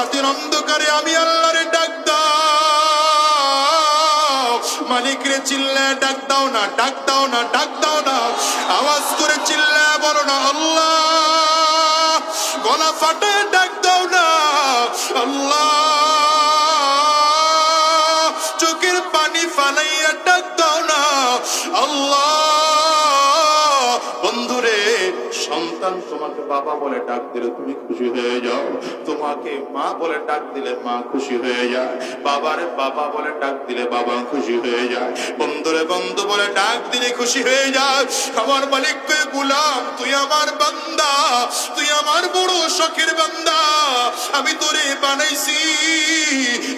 রাতের অন্ধকারে আমি আল্লাহ রে ডাক দাও। মালিক রে চিল্লায় ডাক দাও না, ডাক দাও না, ডাক দাও না। আওয়াজ করে চিল্লায় বলো না, আল্লাহ। গলা ফাটে ডাক দাও না, আল্লাহ। তোমাকে বাবা বলে ডাক দিলে তুমি খুশি হয়ে যাও। তোমাকে মা বলে ডাক দিলে মা খুশি হয়ে যায়। বাবারে বাবা বলে ডাক দিলে বাবা খুশি হয়ে যায়। বন্ধুরে বন্ধু বলে ডাক দিলে খুশি হয়ে যায়। আমার মালিককে গুলাম, তুই আমার তুই আমার বড় শখের বান্দা। আমি তোরে বানাইছি।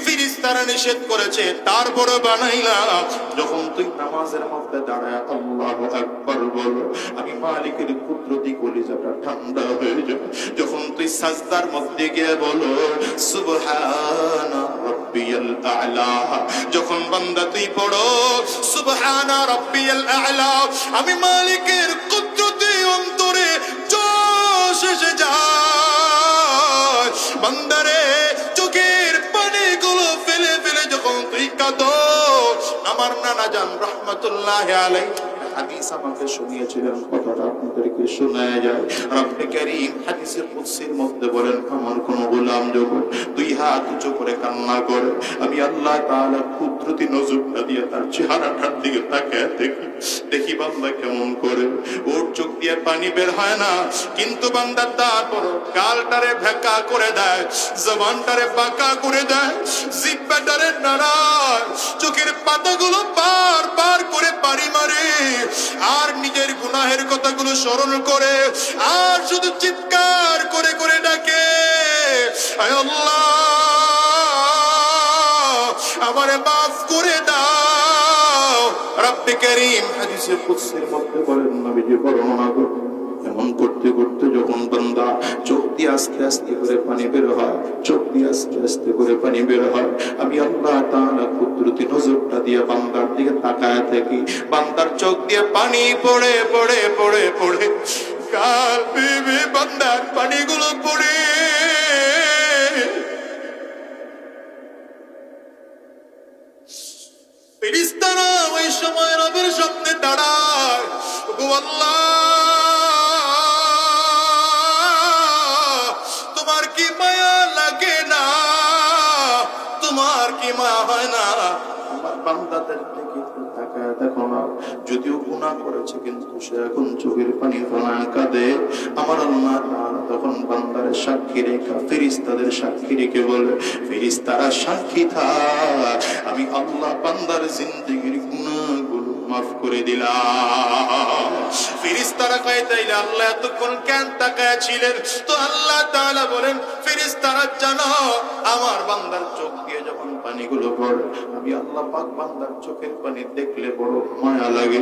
ফিরিস্তারা নিষেধ করেছে তারপরে বানাইলাম যখন তুই নামাজের মধ্যে দাঁড়ায় আল্লাহ আকবর বল, আমি মালিকের কুদরতি কলিজাটা ঠান্ডা হয়ে যায় যখন তুই সাজদার মধ্যে গিয়ে রাব্বিয়াল আ'লা। যখন বান্দা তুই পড়ো সুবহানা রাব্বিয়াল আ'লা। আমি মালিকের কুদরতি এসে যায়। বান্দারে চোখের ফেলে ফেলে যখন তুই কাঁদো আমার নানা জান রহমতুল্লাহ আলাই হাদিস আমাকে শুনিয়েছিলেন কথাটা আপনাদেরকে শোনায় যায়। রব্বে কারীম হাদিসের কুদসির মধ্যে বলেন আমার কোন গোলাম যখন দুই হাত উঁচু করে কান্না করে। আমি আল্লাহ তাআলা কুদরতি নজরটা দিয়ে তার চেহারাটার দিকে তাকায় দেখি। দেখি বান্দা কেমন করে। ওর চোখ দিয়ে পানি বের হয় না। কিন্তু বান্দা তারপর গালটারে ভেকা করে দেয় জবানটারে বাঁকা করে দেয় জিব্বাটারে নাড়ায়। চোখের পাতাগুলো পার পার করে পারি মারে। আর নিজের গুনাহের কথাগুলো স্মরণ করে, আর শুধু চিৎকার করে করে ডাকে আমারে মাফ করে দাও। রব্বে করিম হাদিসে কুদসির মধ্যে বলেন, নবীজি, বর্ণনা করেন এমন করতে করতে দিয়ে আস্তে আস্তে করে পানি বের হয়, চোখ দিয়ে আস্তে আস্তে করে পানি বের হয়। আমি আল্লাহ তাআলা কুদরতি নজরটা দিয়ে বান্দার দিকে তাকায় থাকি। বান্দার চোখ দিয়ে পানি পড়ে পড়ে পড়ে পড়ে। কাল বিবি বান্দার পানিগুলো পড়ে। ফেরিস্তারা ওই সময় রবের সামনে দাঁড়ায়। গো আল্লাহ। না। তখন সাক্ষী রেখা ফেরিস্তাদের সাক্ষী রেখে বলে ফেরিস্তারা সাক্ষী থাক। আমি আল্লাহ বান্দার জিন্দিগির গুনাহগুলো মাফ করে বান্দার চোখের লাগে।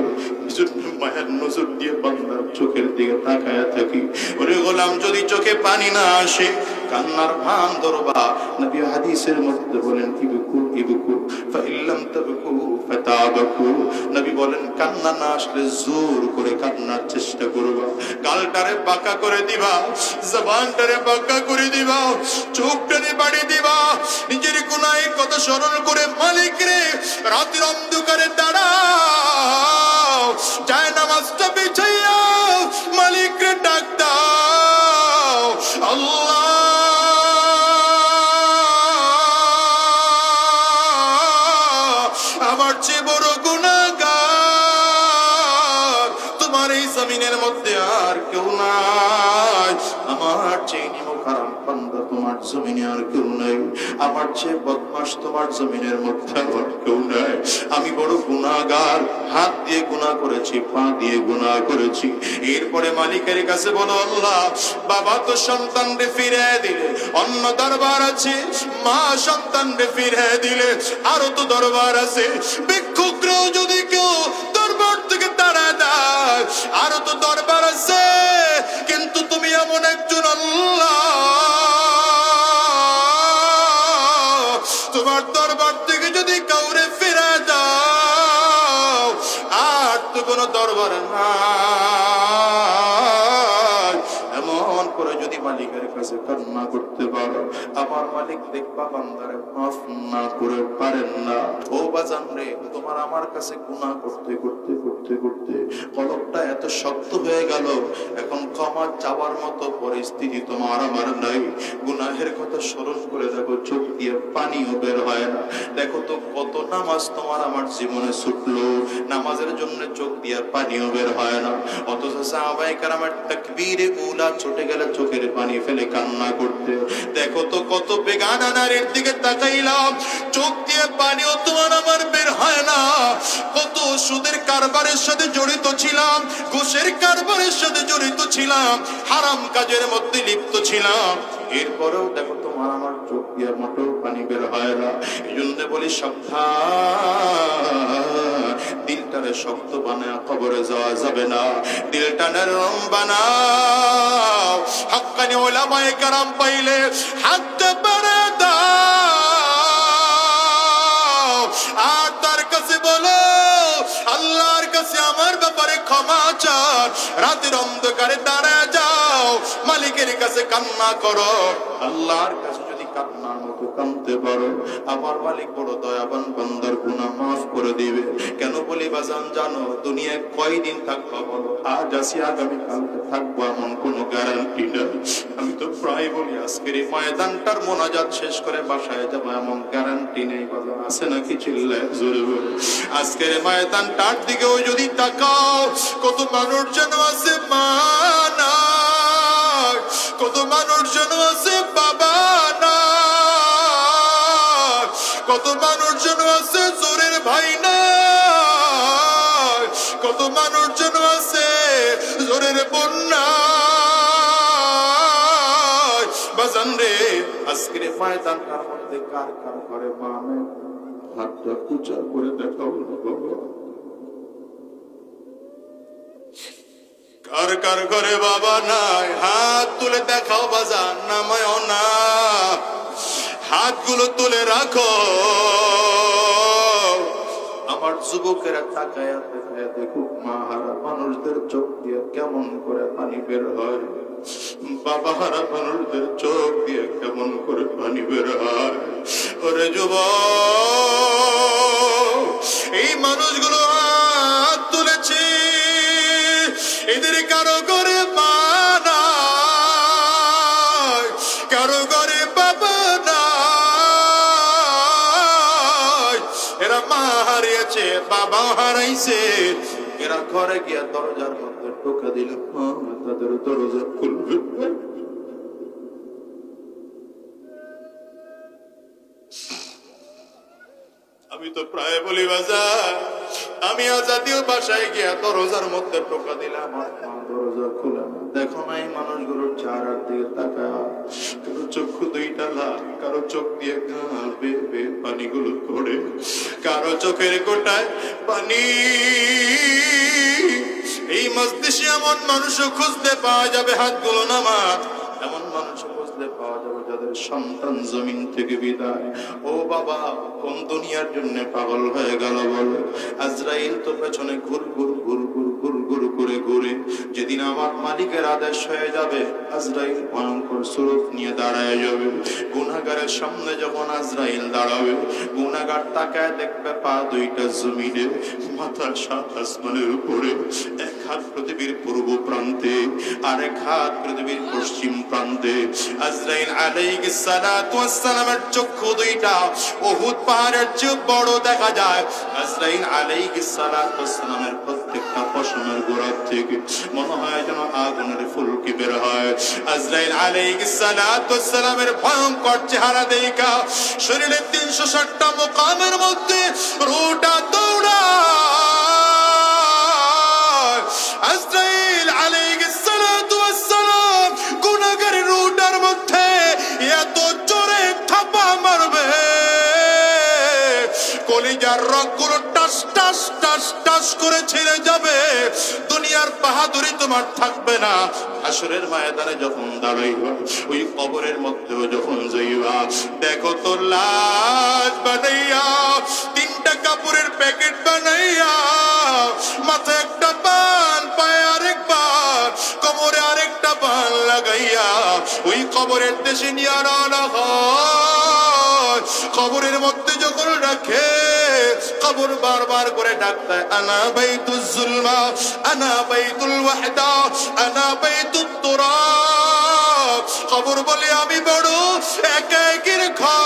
বান্দার চোখের দিকে তাকায় থাকি। ওরে গোলাম, যদি চোখে পানি না আসে, কান্নার ভান ধরবা। নবী হাদিসের মধ্যে বলেন ইবকু ইবকু ফাইল্লাম তাবকু ফাতাবাকু নবী বলেন, কান্না না আসলে জোর করে কান্নার চেষ্টা করবা। গালটারে বাঁকা করে দিবা, জবানটারে বাঁকা করে দিবা, চোখটারে বাড়ি দিবা, নিজের কোনায় কথা স্মরণ করে মালিক রে, রাতের অন্ধকারে দাঁড়াও। যায় নামাজটা তোমার জমিনে আর কেউ নাই। আমার চেয়ে বদমাস তোমার জমিনের মধ্যে আর কেউ নাই। আমি বড় গুণাগার, হাত দিয়ে গুণা করেছি, পা দিয়ে গুণা করেছি। এরপরে মালিকের কাছে বলো, আল্লাহ, বাবা তো সন্তান রে ফিরে দিলে, অন্য দরবার আছে, মা সন্তান রে ফিরে দিলে, আরও তো দরবার আছে। ভিক্ষুকরাও যদি কেউ দরবার থেকে তাড়া দেয়, আরও তো দরবার আছে। কিন্তু তুমি এমন একজন আল্লাহ তোমার দরবার থেকে যদি কাউরে ফেরা যাও আর তো কোনো দরবার করে যদি মালিকের কাছে কান্না করতে পারো, আমার মালিক দেখবা বান্দারে মাফ না করে পারেন না। ও বাজান রে, তোমার আমার কাছে গুনাহ করতে করতে করতে করতে কলকটা এত শক্ত হয়ে গেল, এখন ক্ষমা চাওয়ার মতো পরিস্থিতি তোমার আমার নাই। গুনাহের কথা স্মরণ করে দেখো, চোখ দিয়ে পানিও বের হয় না। দেখো তো কত নামাজ তোমার আমার জীবনে ছুটলো, নামাজের জন্য চোখ দিয়ে পানিও বের হয় না। অথচ সাহাবাই কারামের তাকবীরে উলা ছুটে গেলে চোখের পানি ফেলে কান্না করতে। দেখো তো কত বেগানা নারীর দিকে তাকাইলাম। চোখ দিয়ে পানিও তোমার আমার বের হয় না। কত সুদের কারবারের সাথে জড়িত ছিলাম। ঘুষের কারবারের সাথে জড়িত ছিলাম। হারাম কাজের মধ্যে লিপ্ত ছিলাম। এরপরেও দেখো তোমার আমার চোখ দিয়ে মোটর পানি বের হয় না। এই জন্য বলি সাবধান। দিলটারে শক্ত বানায় কবরে যাওয়া যাবে না। দিলটা নরম বানাও। হাক্কানি ওলামায়ে কারাম পাইলে হাত পারে রাতের অন্ধকারে দাঁড়ায় যাও। মালিকের কাছে কান্না করো। আল্লাহর কাছে কান্নার মতো কানতে পারো। আমার মালিক বড় দয়াবান বান্দার গুনাহ মাফ করে দিবে। কেন বলি বাজান, জানো, দুনিয়ায় কয়দিন থাকব বলো? আজ আসি আগামী কালকে থাকব এমন কোনো গ্যারান্টি নেই আমি তো প্রায় বলি, আজকের এই ময়দানটার মোনাজাত শেষ করে বাসায় যাব এমন গ্যারান্টি নেই বাজান আছে নাকি চিল্লায় জোরে আজকের ময়দানটার দিকেও যদি তাকাও, কত মানুষ যেন আছে মা কত মানুষ যেন আছে বাবা কত মানুষ যেন আছে, জোরের ভাই নাই। কত মানুষ যেন আছে, জোরের বন্যা বাজান রে, আজকের এই ময়দানটার মধ্যে, কার কার ঘরে মা নেই হাতটা উঁচা করে দেখাও কার কার ঘরে বাবা নাই? হাত তুলে দেখাও বাজান নামায় না। হাতগুলো তুলে রাখো। আমার যুবকেরা তাকায়া দেখুক মা হারা মানুষদের চোখ দিয়ে কেমন করে পানি বের হয়। বাবা হারা মানুষদের চোখ দিয়ে কেমন করে পানি বের হয়। যুব এই মানুষগুলো হাত তুলেছে। এদের কারও করে মা মা হারিয়েছে বাবা হারাইছে। এরা ঘরে গিয়া দরজার মধ্যে টোকা দিলে। মা তাদের দরজা খুলবে। আমি তো প্রায় বলি বাজার আমি জাতীয় বাসায় গিয়া দরজার মধ্যে টোকা দিলাম। দরজা খুলে দেখো না এই মানুষগুলোর চারার দিকে তাকা কারও চক্ষু দুইটা লাল কারও চোখ দিয়ে গাল পড়ে। কারও চোখের কোটায় পানি। এই মস্তিষ্কে এমন মানুষও খুঁজতে পাওয়া যাবে হাতগুলো নামা এমন মানুষ খুঁজতে পাওয়া যাবে যাদের সন্তান জমিন থেকে বিদায়। ও বাবা, কোন দুনিয়ার জন্য পাগল হয়ে গেল বলো? আজরাইল তো পেছনে ঘুর ঘুর ঘুর ঘুরে যেদিন আমার মালিকের আদেশ হয়ে যাবে, আজরাইল ভয়ঙ্কর স্বরূপ নিয়ে দাঁড়ায় যাবে। গুনাগারের সামনে যখন আজরাইল দাঁড়াবে গুনাগার তাকায় দেখবে পা দুইটা জমিনে মাথা সাত আসমানের উপরে, এক হাত পৃথিবীর পূর্ব প্রান্তে, আরেক হাত পৃথিবীর পশ্চিম প্রান্তে। আজরাইল আলাইহিস সালাতু ওয়াস সালামের চক্ষু দুইটা উহুদ পাহাড়ের চেয়ে বড় দেখা যায়। আজরাইল আলাইহিস সালাতু ওয়াস সালামের পশমের গোড়ার থেকে মনে হয় যেন আগুনের ফুলকি বের হয়। আজরাইল আলাইহিস সালাতু ওয়াস সালামের ভয়ঙ্কর চেহারা দেখা শরীরের তিনশো ষাটটা মোকামের মধ্যে রোটা দৌড়ায়। কলিজার রগগুলো টাস টাস টাস টাস করে ছিঁড়ে যাবে। দুনিয়ার বাহাদুরি তোমার থাকবে না। আসরের ময়দানে যখন দাঁড়াইবা, ওই কবরের মধ্যেও যখন যাইবা, দেখো তো লাশ বানাইয়া, তিনটা কাপড়ের প্যাকেট বানাইয়া, মাথায় একটা পান পায়ে আরেক বান কোমরে আরেকটা বান লাগাইয়া, ওই কবরের দেশে নিয়ে রওনা হয় কবরের মধ্যে যখন রাখে, কবর বারবার করে ডাকতায় আনা বাইতুল জুলমা, আনা বাইতুল ওয়াহদা, আনা বাইতুত তুরাব কবর বলে, আমি বড় একা একের ঘর,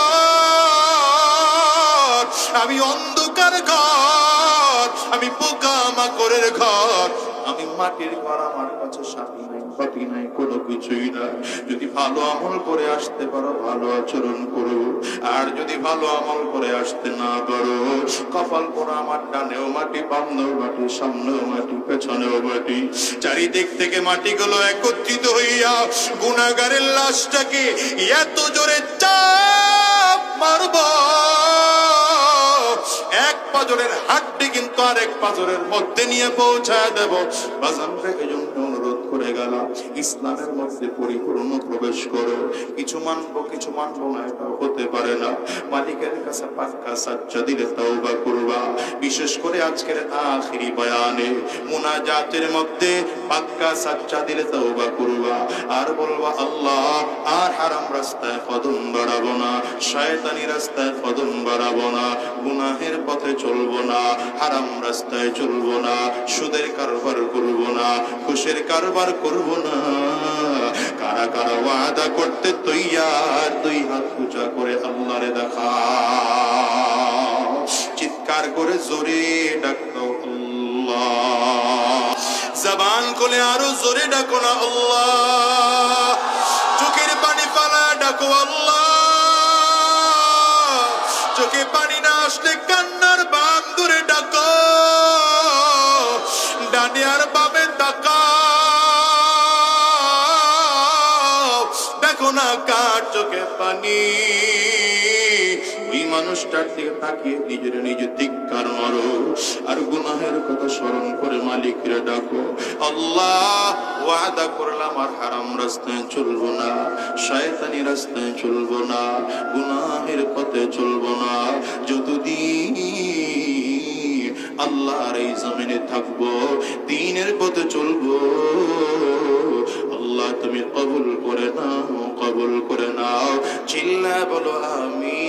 আমি অন্ধকার ঘর, আমি পোকা মাকড়ের ঘর, আমি মাটির ঘর আমার কাছে সাথী নাই নাই, কোনো কিছুই না। যদি ভালো আমল করে আসতে পারো, ভালো আচরণ করো। আর যদি ভালো আমল করে আসতে না পারো, কপাল করে আমার ডানেও মাটি, বামনেও মাটি, সামনেও মাটি, পেছনেও মাটি। চারিদিক থেকে মাটিগুলো একত্রিত হইয়া গুণাগারের লাশটাকে এত জোরে চাপ মারব। এক পাজরের হাড্ডি কিন্তু আরেক পাজরের মধ্যে নিয়ে পৌঁছায় দেব। জন্য অনুরোধ করে গেলাম ইসলামের মধ্যে পরিপূর্ণ প্রবেশ করো। কিছু মানবো কিছু মানবো না এটা হতে পারে না। মালিকের কাছে পাক্কা সাচ্চা দিলে তওবা করবা। বিশেষ করে আজকের আখিরি বয়ানে মুনাজাতের মধ্যে পাক্কা সাচ্চা দিলে তওবা করবা। আর বলবা, আল্লাহ, আর হারাম রাস্তায় কদম বাড়াবো না। শয়তানি রাস্তায় কদম বাড়াবো না। গুনাহের পথে চলবো না। হারাম রাস্তায় চলবো না। সুদের কারবার করব না। খুশের কারবার করব না। কারা কারা ওয়াদা করতে তৈয়ার, দুই হাত করে আল্লাহরে দেখা। চিৎকার করে জোরে ডাকতো জবান কোলে আরও জোরে ডাকো না আল্লাহ। চোখের পানি পালা, ডাকো আল্লাহ। কার চোখে পানি। ওই মানুষটার দিকে তাকিয়ে নিজের নিজে ধিক্কার মারো। আর গুনাহের কথা স্মরণ করে মালিকরা ডাকো, আল্লাহ, ওয়াদা করলাম আর হারাম রাস্তায় চলবো না। শয়তানি রাস্তায় চলবো না। গুনাহের পথে চলবো না। যতদিন আল্লাহর এই জমিনে থাকব, দিনের পথে চলবো আল্লাহ তুমি কবুল করে নাও কবুল করে নাও। চিল্লা বলো আমি